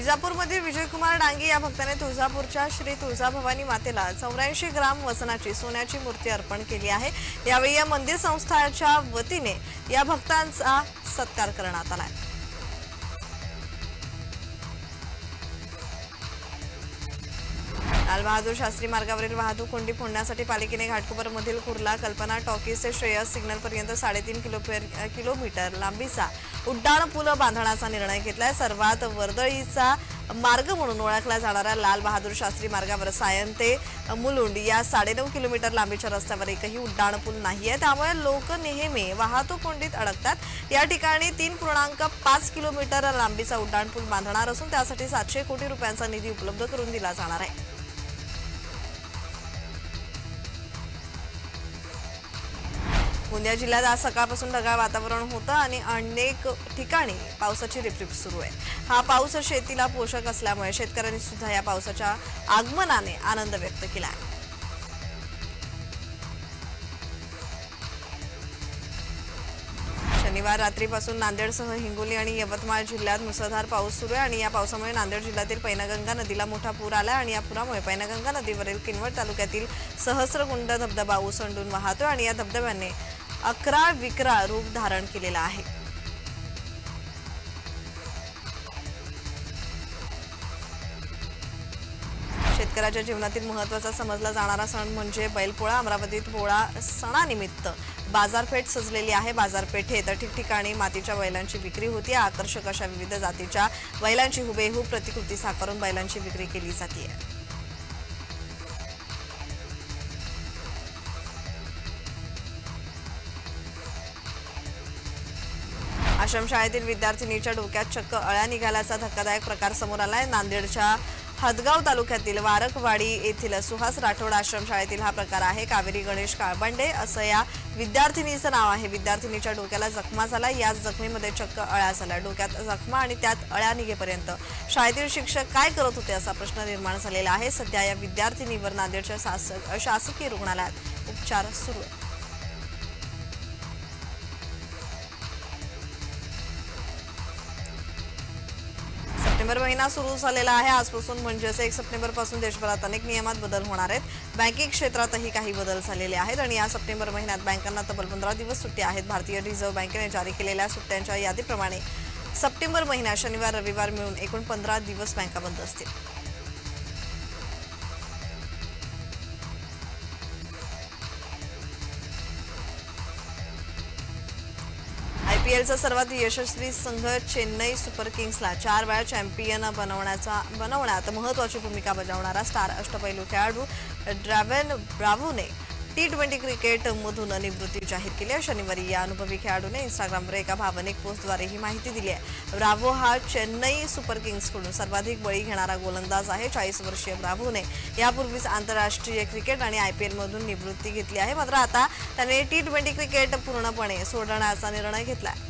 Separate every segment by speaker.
Speaker 1: विजापूरमध्ये विजयकुमार डांगे या भक्ताने तुळजापूरच्या श्री तुळजाभवानी मातेला चौऱ्याऐंशी ग्राम वजनाची सोन्याची मूर्ती अर्पण केली आहे. यावेळी या मंदिर संस्थाच्या वतीने या भक्तांचा सत्कार करण्यात आला आहे. लालबहादूर शास्त्री मार्गावरील वाहतूक कोंडी फोडण्यासाठी पालिकेने घाटकोपरमधील कुर्ला कल्पना टॉकीज ते श्रेयस सिग्नलपर्यंत साडेतीन किलो किलोमीटर लांबीचा उड्डाण पूल बांधण्याचा निर्णय घेतलाय. सर्वात वर्दळीचा मार्ग म्हणून ओळखला जाणाऱ्या लाल बहादूर शास्त्री मार्गावर सायन ते मुलुंड या साडेनऊ किलोमीटर लांबीच्या रस्त्यावर एकही उड्डाण पूल आहे त्यामुळे लोक नेहमी वाहतूक कोंडीत अडकतात. या ठिकाणी तीन पूर्णांक पाच किलोमीटर लांबीचा उड्डाण पूल बांधणार असून त्यासाठी सातशे कोटी रुपयांचा निधी उपलब्ध करून दिला जाणार आहे. गोंदिया जिल्ह्यात आज सकाळपासून ढगाळ वातावरण होतं आणि अनेक ठिकाणी पावसाची रिपरिप सुरू आहे. हा पाऊस शेतीला पोषक असल्यामुळे शेतकऱ्यांनी सुद्धा या पावसाच्या आगमनाने आनंद व्यक्त केला आहे. शनिवार रात्रीपासून नांदेडसह हिंगोली आणि यवतमाळ जिल्ह्यात मुसळधार पाऊस सुरू आहे आणि या पावसामुळे नांदेड जिल्ह्यातील पैनगंगा नदीला मोठा पूर आला आणि या पुरामुळे पैनगंगा नदीवरील किनवट तालुक्यातील सहस्रकुंड धबधबा ओसंडून वाहतोय आणि या धबधब्याने अकरा विक्रा रूप धारण केलेला आहे. शेतकऱ्याच्या जीवनातील महत्त्वाचा समजला जाणारा सण म्हणजे बैलपोळा अमरावतीत पोळा सणानिमित्त. बाजारपेठ सजलेली आहे. बाजारपेठेत ठिकठिकाणी मातीच्या बैलांची विक्री होती. आकर्षक अशा विविध जातीच्या बैलांची हुबेहूब प्रतिकृती साकारून बैलांची विक्री केली जाते आश्रमशाळेतील विद्यार्थिनीच्या डोक्यात चक्क अळ्या निघाल्याचा धक्कादायक प्रकार समोर आलाय. नांदेडच्या हदगाव तालुक्यातील वारकवाडी येथील सुहास राठोड आश्रमशाळेतील हा प्रकार आहे. कावेरी गणेश काळबांडे असं या विद्यार्थिनीचं नाव आहे. विद्यार्थिनीच्या डोक्याला जखमा झाला याच जखमीमध्ये चक्क अळ्या झाल्या. डोक्यात जखमा आणि त्यात अळ्या निघेपर्यंत शाळेतील शिक्षक काय करत होते असा प्रश्न निर्माण झालेला आहे. सध्या या विद्यार्थिनीवर नांदेडच्या शासकीय रुग्णालयात उपचार सुरू आहेत. सप्टेंबर महिना सुरू झालेला आहे. आजपासून म्हणजेच एक सप्टेंबरपासून देशभरात अनेक नियमात बदल होणार आहेत. बँकिंग क्षेत्रातही काही बदल झालेले आहेत आणि या सप्टेंबर महिन्यात बँकांना तब्बल पंधरा दिवस सुट्ट्या आहेत. भारतीय रिझर्व्ह बँकेने जारी केलेल्या सुट्ट्यांच्या यादीप्रमाणे सप्टेंबर महिन्यात शनिवार रविवार मिळून एकूण पंधरा दिवस बँका बंद असतील. आयपीएलचा सर्वात यशस्वी संघ चेन्नई सुपर किंग्सला चार वेळा चॅम्पियन बनवण्याचा बनवण्यात महत्वाची भूमिका बजावणारा स्टार अष्टपैलू खेळाडू ड्रॅव्हन ब्राव्हूने टी ट्वेंटी क्रिकेटमधून निवृत्ती जाहीर केली आहे. शनिवारी या अनुभवी खेळाडूने इंस्टाग्रामवर एका भावनिक पोस्टद्वारे ही माहिती दिली आहे. ब्राव्हो हा चेन्नई सुपर किंग्सकडून सर्वाधिक बळी घेणारा गोलंदाज आहे. चाळीस वर्षीय ब्राव्होने यापूर्वीच आंतरराष्ट्रीय क्रिकेट आणि आय पी एलमधून निवृत्ती घेतली आहे. मात्र आता त्याने टी ट्वेंटी क्रिकेट पूर्णपणे सोडण्याचा निर्णय घेतला आहे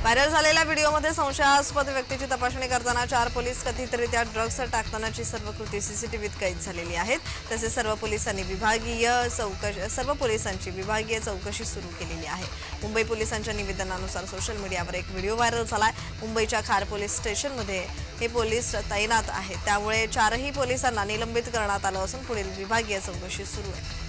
Speaker 1: व्हायरल झालेल्या व्हिडिओमध्ये संशयास्पद व्यक्तीची तपासणी करताना चार पोलीस कथितरित्या ड्रग्ज टाकतानाची सर्व कृती सीसीटीव्हीत कैद झालेली आहेत. तसेच सर्व पोलिसांनी विभागीय चौकशी सर्व पोलिसांची विभागीय चौकशी सुरू केलेली आहे. मुंबई पोलिसांच्या निवेदनानुसार सोशल मीडियावर एक व्हिडिओ व्हायरल झालाय. मुंबईच्या खार पोलीस स्टेशनमध्ये हे पोलीस तैनात आहेत. त्यामुळे चारही पोलिसांना निलंबित करण्यात आलं असून पुढील विभागीय चौकशी सुरू आहे.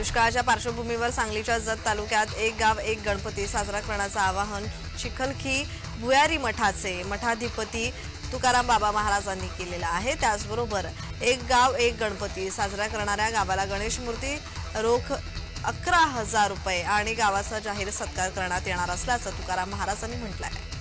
Speaker 1: दुष्काळाच्या पार्श्वभूमीवर सांगलीच्या जत तालुक्यात एक गाव एक गणपती साजरा करण्याचं आवाहन चिखलखी भुयारी मठाचे मठाधिपती तुकाराम बाबा महाराजांनी केलेलं आहे. त्याचबरोबर एक गाव एक गणपती साजरा करणाऱ्या गावाला गणेश मूर्ती रोख अकरा हजार रुपये आणि गावाचा जाहीर सत्कार करण्यात येणार असल्याचं तुकाराम महाराजांनी म्हटलं आहे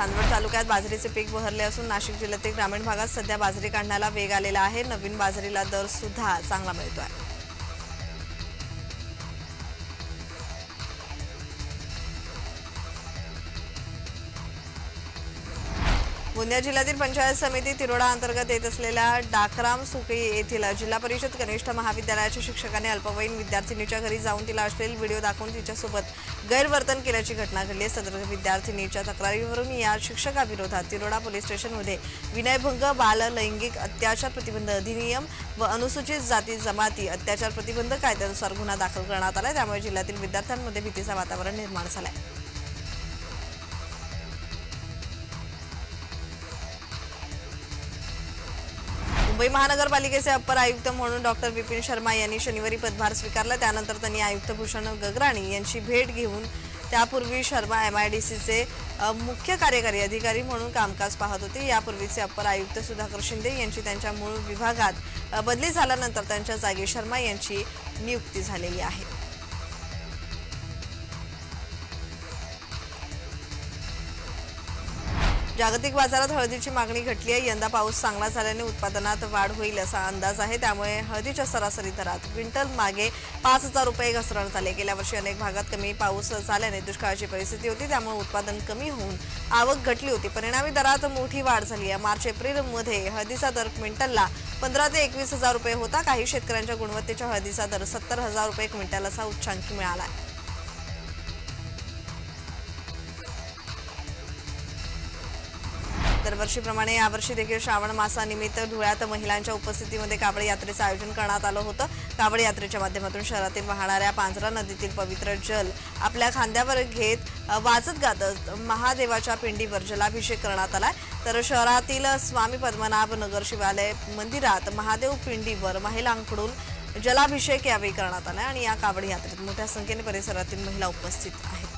Speaker 1: चांदवड तालुक्यात बाजरीचे पीक बहरले असून नाशिक जिल्ह्यातील ग्रामीण भागात सध्या बाजरी काढण्याला वेग आलेला आहे. नवीन बाजरीला दर सुद्धा चांगला आहे गोंदिया जिल्ह्यातील पंचायत समिती तिरोडा अंतर्गत येत असलेल्या डाकराम सुकळी येथील जिल्हा परिषद कनिष्ठ महाविद्यालयाच्या शिक्षकाने अल्पवयीन विद्यार्थिनीच्या घरी जाऊन तिला अश्लील व्हिडिओ दाखवून तिच्यासोबत गैरवर्तन केल्याची घटना घडली आहे. सदर विद्यार्थिनीच्या तक्रारीवरून या शिक्षकाविरोधात तिरोडा पोलीस स्टेशनमध्ये विनयभंग बाल लैंगिक अत्याचार प्रतिबंध अधिनियम व अनुसूचित जाती जमाती अत्याचार प्रतिबंध कायद्यानुसार गुन्हा दाखल करण्यात आला त्यामुळे जिल्ह्यातील विद्यार्थ्यांमध्ये भीतीचं वातावरण निर्माण झालंय. मुंबई महानगरपालिकेचे अप्पर आयुक्त म्हणून डॉक्टर विपिन शर्मा यांनी शनिवारी पदभार स्वीकारला. त्यानंतर त्यांनी आयुक्त भूषण गगराणी यांची भेट घेऊन त्यापूर्वी शर्मा एम आय डी सीचे मुख्य कार्यकारी अधिकारी म्हणून कामकाज पाहत होते. यापूर्वीचे अप्पर आयुक्त सुधाकर शिंदे यांची त्यांच्या मूळ विभागात बदली झाल्यानंतर त्यांच्या जागी शर्मा यांची नियुक्ती झालेली आहे. जागतिक बाजारात हळदीची मागणी घटली आहे. यंदा पाऊस चांगला झाल्याने उत्पादनात वाढ होईल असा अंदाज आहे. त्यामुळे हळदीच्या सरासरी दरात क्विंटल मागे पाच हजार रुपये घसरण झाले. गेल्या वर्षी अनेक भागात कमी पाऊस झाल्याने दुष्काळाची परिस्थिती होती. त्यामुळे उत्पादन कमी होऊन आवक घटली होती. परिणामी दरात मोठी वाढ झाली आहे. मार्च एप्रिलमध्ये हळदीचा दर क्विंटलला पंधरा ते एकवीस हजार रुपये होता. काही शेतकऱ्यांच्या गुणवत्तेच्या हळदीचा दर सत्तर हजार रुपये क्विंटल असा उच्चांकी मिळाला आहे. दरवर्षीप्रमाणे यावर्षी देखील श्रावण मासानिमित्त धुळ्यात महिलांच्या उपस्थितीमध्ये कावड यात्रेचं आयोजन करण्यात आलं होतं. कावड यात्रेच्या माध्यमातून शहरातील वाहणाऱ्या पांझरा नदीतील पवित्र जल आपल्या खांद्यावर घेत वाजत गाजत महादेवाच्या पिंडीवर जलाभिषेक करण्यात आलाय. तर शहरातील स्वामी पद्मनाभ नगर शिवालय मंदिरात महादेव पिंडीवर महिलांकडून जलाभिषेक यावेळी करण्यात आला आणि या कावड यात्रेत मोठ्या संख्येने परिसरातील महिला उपस्थित आहेत.